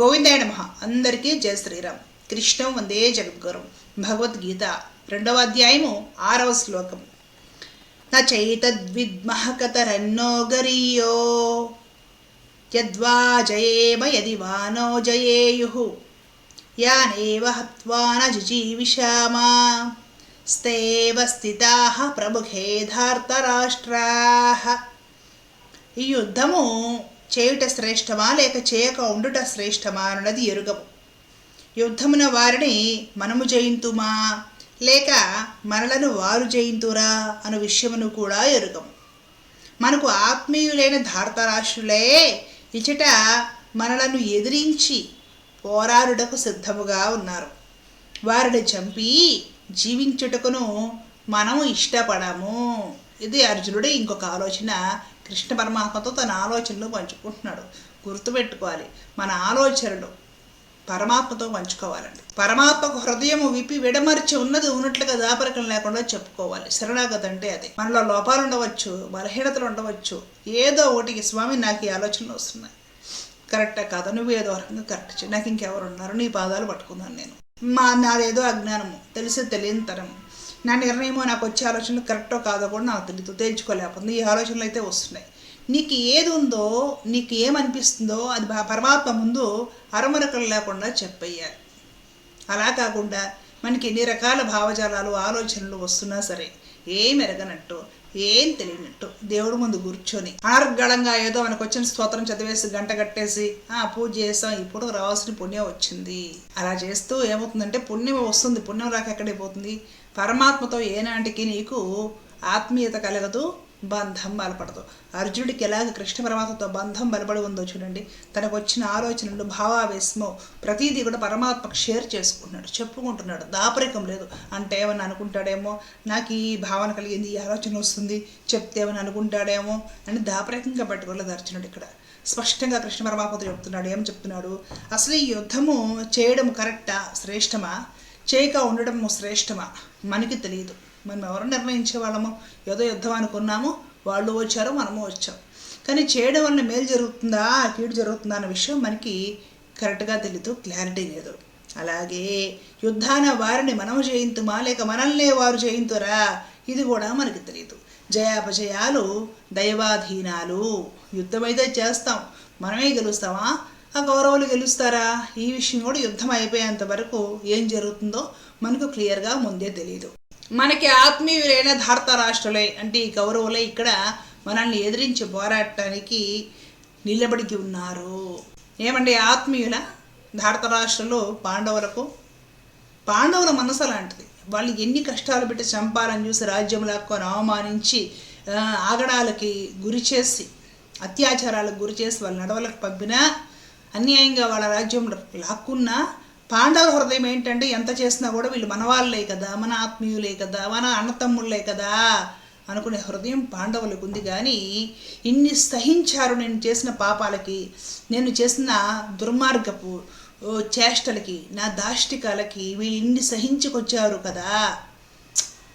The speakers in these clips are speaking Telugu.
గోవిందాయ నమ. అందరికీ జయ శ్రీరామ్. కృష్ణం వందే జగద్గురం. భగవద్గీత రెండవ అధ్యాయము ఆరవ శ్లోకం. నైతద్విద్మః కతరన్నో గరీయో యద్వా జయేమ యది వానో జయేయు. యానేవ హత్వాన న జిజీవిషామా స్తేవ స్థితాః ప్రముఖే ధార్తరాష్ట్రాః ఈ యుద్ధము చేయుట శ్రేష్టమా లేక చేయక ఉండుట శ్రేష్టమా అన్నది ఎరుగము. యుద్ధమున వారిని మనము జయింతుమా? లేక మనలను వారు జయింతురా అను విషయమును కూడా ఎరుగము. మనకు ఆత్మీయులైన ధార్తరాశులే ఇచట మనలను ఎదిరించి పోరాడుటకు సిద్ధముగా ఉన్నారు. వారిని చంపి జీవించుటకును మనము ఇష్టపడము. ఇది అర్జునుడు ఇంకొక ఆలోచన. కృష్ణ పరమాత్మతో తన ఆలోచనలు పంచుకుంటున్నాడు. గుర్తుపెట్టుకోవాలి మన ఆలోచనలు పరమాత్మతో పంచుకోవాలండి. పరమాత్మకు హృదయము విప్పి విడమర్చి ఉన్నది ఉన్నట్లుగా దాపరికం లేకుండా చెప్పుకోవాలి. శరణాగతి అంటే అది. మనలో లోపాలు ఉండవచ్చు బలహీనతలు ఉండవచ్చు. ఏదో ఒకటి స్వామి నాకు ఈ ఆలోచనలు వస్తున్నాయి. కరెక్టా కాదు? నువ్వు ఏదో రకంగా కరెక్ట్ చేయి నాకు ఇంకెవరు ఉన్నారు? నీ పాదాలు పట్టుకున్నాను నేను. మా నాదేదో అజ్ఞానము. తెలిసి తెలియని తరము నా నిర్ణయమో నాకు వచ్చే ఆలోచనలు కరెక్టో కాదో కూడా నాకు తెలియదు తేల్చుకోలేకపోతుంది. ఈ ఆలోచనలు అయితే వస్తున్నాయి. నీకు ఏది ఉందో నీకు ఏమనిపిస్తుందో అది పరమాత్మ ముందు అరమరకలు లేకుండా చెప్పేయాలి. అలా కాకుండా మనకి ఎన్ని రకాల భావజాలాలు ఆలోచనలు వస్తున్నా సరే ఏం ఎరగనట్టు ఏం తెలియనట్టు. దేవుడి ముందు కూర్చొని అనర్గళంగా ఏదో మనకు వచ్చిన స్తోత్రం చదివేసి గంట కట్టేసి ఆ పూజ చేసాం ఇప్పుడు రావాల్సిన పుణ్యం వచ్చింది. అలా చేస్తూ ఏమవుతుందంటే పుణ్యం వస్తుంది. పుణ్యం రాక ఎక్కడికి పోతుంది? పరమాత్మతో ఏనాటికి నీకు ఆత్మీయత కలగదు బంధం బలపడదు. అర్జునుడికి ఎలాగ కృష్ణ పరమాత్మతో బంధం బలపడి ఉందో చూడండి. తనకు వచ్చిన ఆలోచనలు భావావేశము ప్రతిదీ కూడా పరమాత్మకు షేర్ చేసుకుంటున్నాడు చెప్పుకుంటున్నాడు. దాపరికం లేదు. అంటే ఏమని అనుకుంటాడేమో నాకు ఈ భావన కలిగింది ఈ ఆలోచన వస్తుంది చెప్తే ఏమని అనుకుంటాడేమో అని దాపరికంగా పెట్టుకోలేదు అర్జునుడు ఇక్కడ. స్పష్టంగా కృష్ణ పరమాత్మతో చెప్తున్నాడు. ఏం చెప్తున్నాడు? అసలు ఈ యుద్ధము చేయడం కరెక్టా? శ్రేష్టమా? చేయక ఉండడం శ్రేష్టమా? మనకి తెలియదు మనం ఎవరు నిర్ణయించే వాళ్ళము? ఏదో యుద్ధం అనుకున్నాము వాళ్ళు వచ్చారు మనము వచ్చాం. కానీ చేయడం వల్ల మేలు జరుగుతుందా కీడు జరుగుతుందా అన్న విషయం మనకి కరెక్ట్గా తెలియదు క్లారిటీ లేదు. అలాగే యుద్ధాన వారిని మనము జయింతుమా లేక మనల్నే వారు జయింతురా? ఇది కూడా మనకి తెలియదు జయాపజయాలు దైవాధీనాలు. యుద్ధమైతే చేస్తాం మనమే గెలుస్తామా? ఆ కౌరవులు గెలుస్తారా? ఈ విషయం కూడా యుద్ధం అయిపోయేంత వరకు ఏం జరుగుతుందో మనకు క్లియర్గా ముందే తెలియదు మనకి ఆత్మీయులైన ధార్తరాష్ట్రులే అంటే ఈ కౌరవులే ఇక్కడ మనల్ని ఎదిరించి పోరాడటానికి నిలబడికి ఉన్నారు. ఏమండి ఆత్మీయుల? ధార్తరాష్ట్రులు పాండవులకు పాండవుల మనసు లాంటిది వాళ్ళు ఎన్ని కష్టాలు పెట్టి చంపాలని చూసి రాజ్యం లాక్కొని అవమానించి ఆగడాలకి గురి చేసి అత్యాచారాలకు గురి చేసి వాళ్ళ నడవలకు పంపినా అన్యాయంగా వాళ్ళ రాజ్యంలో లాక్కున్నా పాండవుల హృదయం ఏంటంటే ఎంత చేసినా కూడా వీళ్ళు మన వాళ్ళే కదా మన ఆత్మీయులే కదా మన అన్నతమ్ముళ్ళే కదా అనుకునే హృదయం పాండవులకు ఉంది. కానీ ఇన్ని సహించారు నేను చేసిన పాపాలకి నేను చేసిన దుర్మార్గపు చేష్టలకి నా దాష్టికాలకి వీళ్ళు ఇన్ని సహించుకొచ్చారు కదా.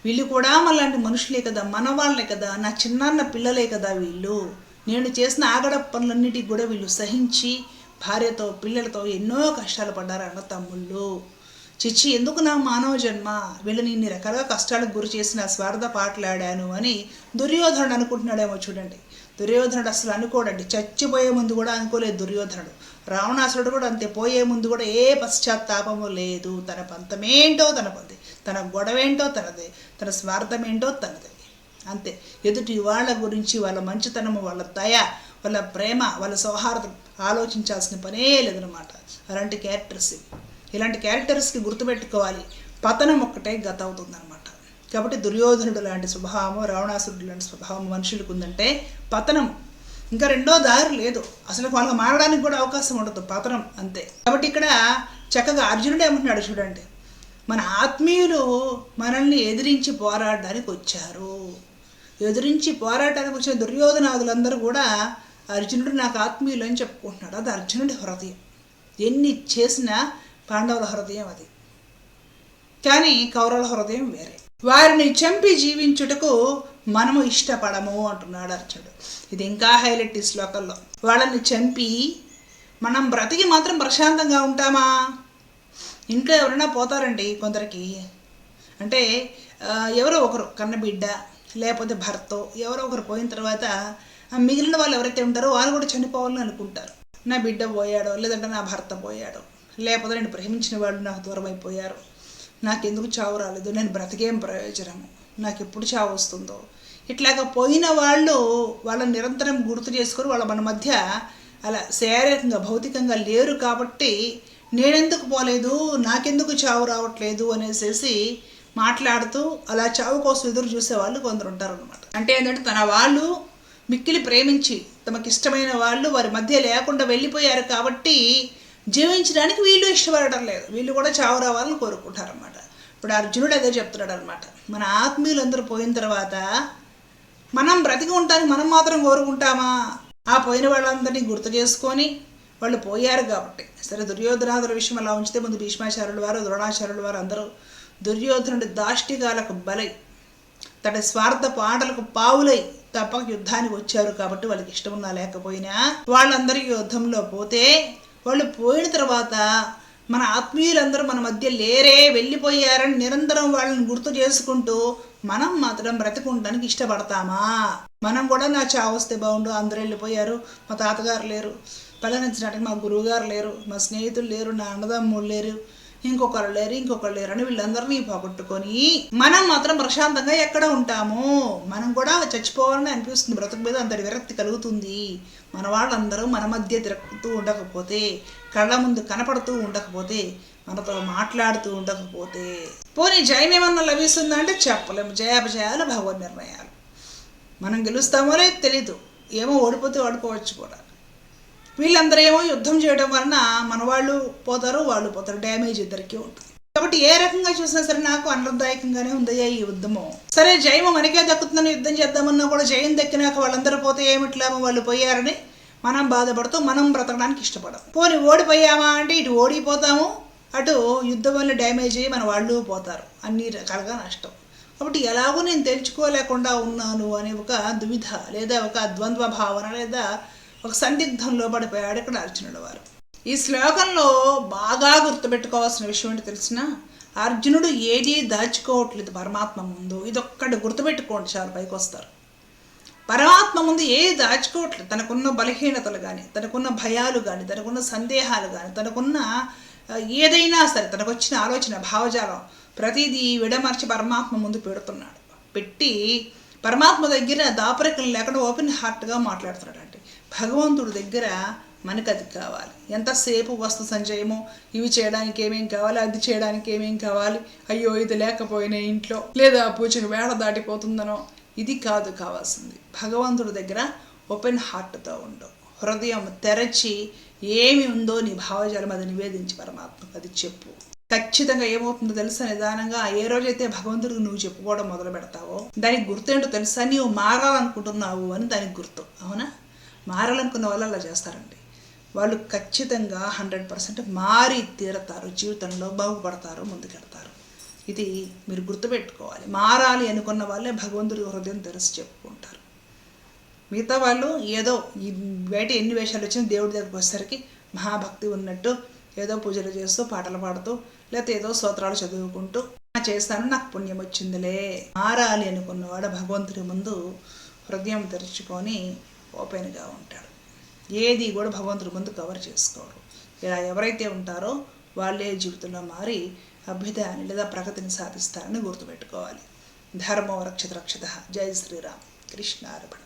వీళ్ళు కూడా మళ్ళాంటి మనుషులే కదా మన వాళ్ళే కదా నా చిన్నాన్న పిల్లలే కదా వీళ్ళు. నేను చేసిన ఆగడ పనులన్నిటికి కూడా వీళ్ళు సహించి భార్యతో పిల్లలతో ఎన్నో కష్టాలు పడ్డారు అన్న తమ్ముళ్ళు. చిచ్చి ఎందుకు నా మానవ జన్మ? వీళ్ళని ఇన్ని రకాలుగా కష్టాలకు గురి చేసిన స్వార్థ పాటలాడాను అని దుర్యోధనుడు అనుకుంటున్నాడేమో చూడండి. దుర్యోధనుడు అసలు అనుకోడండి. చచ్చిపోయే ముందు కూడా అనుకోలేదు దుర్యోధనుడు. రావణాసురుడు కూడా అంతే. పోయే ముందు కూడా ఏ పశ్చాత్తాపము లేదు. తన పంతమేంటో తన పంది తన గొడవేంటో తనదే. తన స్వార్థమేంటో తనదే. అంతే. ఎదుటి వాళ్ళ గురించి వాళ్ళ మంచితనము వాళ్ళ దయ వాళ్ళ ప్రేమ వాళ్ళ సౌహార్దం ఆలోచించాల్సిన పనే లేదనమాట అలాంటి క్యారెక్టర్స్ ఇలాంటి క్యారెక్టర్స్కి గుర్తుపెట్టుకోవాలి. పతనం ఒక్కటే గత అవుతుందన్నమాట కాబట్టి దుర్యోధనుడు లాంటి స్వభావము రావణాసురుడు లాంటి స్వభావం మనుషులకు ఉందంటే పతనం. ఇంకా రెండో దారి లేదు. అసలు వాళ్ళకి మారడానికి కూడా అవకాశం ఉండదు. పతనం అంతే. కాబట్టి ఇక్కడ చక్కగా అర్జునుడు ఏమంటున్నాడు చూడండి. మన ఆత్మీయులు మనల్ని ఎదిరించి పోరాడడానికి వచ్చారు. ఎదిరించి పోరాటానికి వచ్చిన దుర్యోధనాదులందరూ కూడా అర్జునుడు నాకు ఆత్మీయులు అని చెప్పుకుంటున్నాడు. అది అర్జునుడి హృదయం. ఎన్ని చేసినా పాండవుల హృదయం అది. కానీ కౌరవుల హృదయం వేరే. వారిని చంపి జీవించుటకు మనము ఇష్టపడము అంటున్నాడు అర్జునుడు. ఇది ఇంకా హైలైట్ ఈ శ్లోకంలో. వాళ్ళని చంపి మనం బ్రతికి మాత్రం ప్రశాంతంగా ఉంటామా? ఇంట్లో ఎవరైనా పోతారండి కొందరికి. అంటే ఎవరో ఒకరు కన్నబిడ్డ లేకపోతే భర్త ఎవరో ఒకరు పోయిన తర్వాత మిగిలిన వాళ్ళు ఎవరైతే ఉంటారో వాళ్ళు కూడా చనిపోవాలని అనుకుంటారు. నా బిడ్డ పోయాడో లేదంటే నా భర్త పోయాడో లేకపోతే నేను ప్రేమించిన వాళ్ళు నాకు దూరం అయిపోయారు. నాకెందుకు చావు రాలేదు నేను బ్రతికేం ప్రయోజనము. నాకు ఎప్పుడు చావు వస్తుందో. ఇట్లాగా పోయిన వాళ్ళు వాళ్ళని నిరంతరం గుర్తు చేసుకొని వాళ్ళ మన మధ్య అలా శారీరకంగా భౌతికంగా లేరు కాబట్టి నేనెందుకు పోలేదు నాకెందుకు చావు రావట్లేదు అనేసేసి మాట్లాడుతూ అలా చావు కోసం ఎదురు చూసే వాళ్ళు కొందరు ఉంటారనమాట అంటే ఏంటంటే తన వాళ్ళు మిక్కిలి ప్రేమించి తమకిష్టమైన వాళ్ళు వారి మధ్య లేకుండా వెళ్ళిపోయారు కాబట్టి జీవించడానికి వీళ్ళు ఇష్టపడటం లేదు. వీళ్ళు కూడా చావు రావాలని కోరుకుంటారనమాట ఇప్పుడు అర్జునుడు అదే చెప్తున్నాడు అనమాట మన ఆత్మీయులందరూ పోయిన తర్వాత మనం బ్రతికి ఉంటానికి మనం మాత్రం కోరుకుంటామా? ఆ పోయిన వాళ్ళందరినీ గుర్తు చేసుకొని వాళ్ళు పోయారు కాబట్టి. సరే దుర్యోధనాదుల విషయం అలా ఉంచితే ముందు భీష్మాచార్యుల వారు ద్రోణాచార్యుల వారు అందరూ దుర్యోధనుడి దాష్టికాలకు బలై తన స్వార్థ పాటలకు పావులై తప్పక యుద్ధానికి వచ్చారు కాబట్టి వాళ్ళకి ఇష్టం ఉన్నా లేకపోయినా వాళ్ళందరూ యుద్ధంలో పోతే వాళ్ళు పోయిన తర్వాత మన ఆత్మీయులందరూ మన మధ్య లేరే వెళ్ళిపోయారని నిరంతరం వాళ్ళని గుర్తు చేసుకుంటూ మనం మాత్రం బ్రతికుండడానికి ఇష్టపడతామా? మనం కూడా నా చావు వస్తే బాగుండు అందరూ వెళ్ళిపోయారు మా తాతగారు లేరు పలనించడానికి మా గురువుగారు లేరు మా స్నేహితులు లేరు నా అన్నదమ్ములు లేరు ఇంకొకరు లేరు ఇంకొకరు లేరు అని వీళ్ళందరినీ పోగొట్టుకొని మనం మాత్రం ప్రశాంతంగా ఎక్కడ ఉంటాము? మనం కూడా చచ్చిపోవాలని అనిపిస్తుంది. బ్రతుకు మీద అంతటి విరక్తి కలుగుతుంది. మన వాళ్ళందరూ మన మధ్య తిరుగుతూ ఉండకపోతే కళ్ళ ముందు కనపడుతూ ఉండకపోతే మనతో మాట్లాడుతూ ఉండకపోతే పోనీ జయం ఏమన్నా లభిస్తుందా అంటే చెప్పలేము. జయాపజయాలు భగవద్ నిర్ణయాలు. మనం గెలుస్తామో లేదు తెలీదు. ఏమో ఓడిపోతే ఓడిపోవచ్చు కూడా. వీళ్ళందరూ ఏమో యుద్ధం చేయడం వలన మన వాళ్ళు పోతారు వాళ్ళు పోతారు. డ్యామేజ్ ఇద్దరికి ఉంటుంది. కాబట్టి ఏ రకంగా చూసినా సరే నాకు ఆనందదాయకంగానే ఉందయ్యా ఈ యుద్ధము. సరే జయము మనకే దక్కుతుందని యుద్ధం చేద్దామన్నా కూడా జయం దక్కినాక వాళ్ళందరూ పోతే ఏమిట్లామో వాళ్ళు పోయారని మనం బాధపడుతూ మనం బ్రతకడానికి ఇష్టపడం పోనీ ఓడిపోయామా అంటే ఇటు ఓడిపోతాము అటు యుద్ధం వల్ల డ్యామేజ్ అయ్యి మన వాళ్ళు పోతారు. అన్ని రకాలుగా నష్టం. కాబట్టి ఎలాగో నేను తెలుసుకోలేకుండా ఉన్నాను అనే ఒక దువిధ లేదా ఒక ద్వంద్వ భావన లేదా ఒక సందిగ్ధంలో పడిపోయాడు ఇక్కడ అర్జునుడు వారు. ఈ శ్లోకంలో బాగా గుర్తుపెట్టుకోవాల్సిన విషయం ఏంటి తెలిసిన అర్జునుడు ఏదీ దాచుకోవట్లేదు పరమాత్మ ముందు. ఇదొక్కటి గుర్తుపెట్టుకోండి చాలా పైకి వస్తారు. పరమాత్మ ముందు ఏది దాచుకోవట్లేదు. తనకున్న బలహీనతలు కానీ తనకున్న భయాలు కానీ తనకున్న సందేహాలు కానీ తనకున్న ఏదైనా సరే తనకు వచ్చిన ఆలోచన భావజాలం ప్రతిదీ విడమర్చి పరమాత్మ ముందు పెడుతున్నాడు. పెట్టి పరమాత్మ దగ్గర దాపరికం లేకుండా ఓపెన్ హార్ట్గా మాట్లాడుతున్నాడు భగవంతుడి దగ్గర మనకు అది కావాలి. ఎంతసేపు వస్తు సంచయమో ఇవి చేయడానికి ఏమేం కావాలి? అది చేయడానికి ఏమేం కావాలి? అయ్యో ఇది లేకపోయినా ఇంట్లో. లేదా పూజకు వేళ దాటిపోతుందనో? ఇది కాదు కావాల్సింది. భగవంతుడి దగ్గర ఓపెన్ హార్ట్తో ఉండు. హృదయం తెరచి ఏమి ఉందో నీ భావజాలం అది నివేదించి పరమాత్మకు అది చెప్పు. ఖచ్చితంగా ఏమవుతుందో తెలుసా? నిదానంగా ఏ రోజైతే భగవంతుడికి నువ్వు చెప్పుకోవడం మొదలు పెడతావో దానికి గుర్తేంటో తెలుసా? నీవు మారాలనుకుంటున్నావు అని దానికి గుర్తు. అవునా? మారాలనుకున్న వాళ్ళు అలా చేస్తారండి. వాళ్ళు ఖచ్చితంగా హండ్రెడ్ పర్సెంట్ మారి తీరతారు జీవితంలో బాగుపడతారు ముందుకెడతారు ఇది మీరు గుర్తుపెట్టుకోవాలి. మారాలి అనుకున్న వాళ్ళే భగవంతుడి హృదయం తెరిచి చెప్పుకుంటారు. మిగతా వాళ్ళు ఏదో ఈ బయట ఎన్ని వేషాలు వచ్చినా దేవుడి దగ్గరికి వచ్చేసరికి మహాభక్తి ఉన్నట్టు ఏదో పూజలు చేస్తూ పాటలు పాడుతూ లేకపోతే ఏదో స్తోత్రాలు చదువుకుంటూ చేస్తాను నాకు పుణ్యం వచ్చిందిలే. మారాలి అనుకున్నవాడు భగవంతుడి ముందు హృదయం తెరుచుకొని ఓపెన్గా ఉంటాడు ఏది కూడా భగవంతుడి ముందు కవర్ చేసుకోరు. ఇలా ఎవరైతే ఉంటారో వాళ్ళే జీవితంలో మారి అభ్యుదయాన్ని లేదా ప్రగతిని సాధిస్తారని గుర్తుపెట్టుకోవాలి. ధర్మం రక్షిత రక్షిత. జై శ్రీరామ్. కృష్ణార్పణ.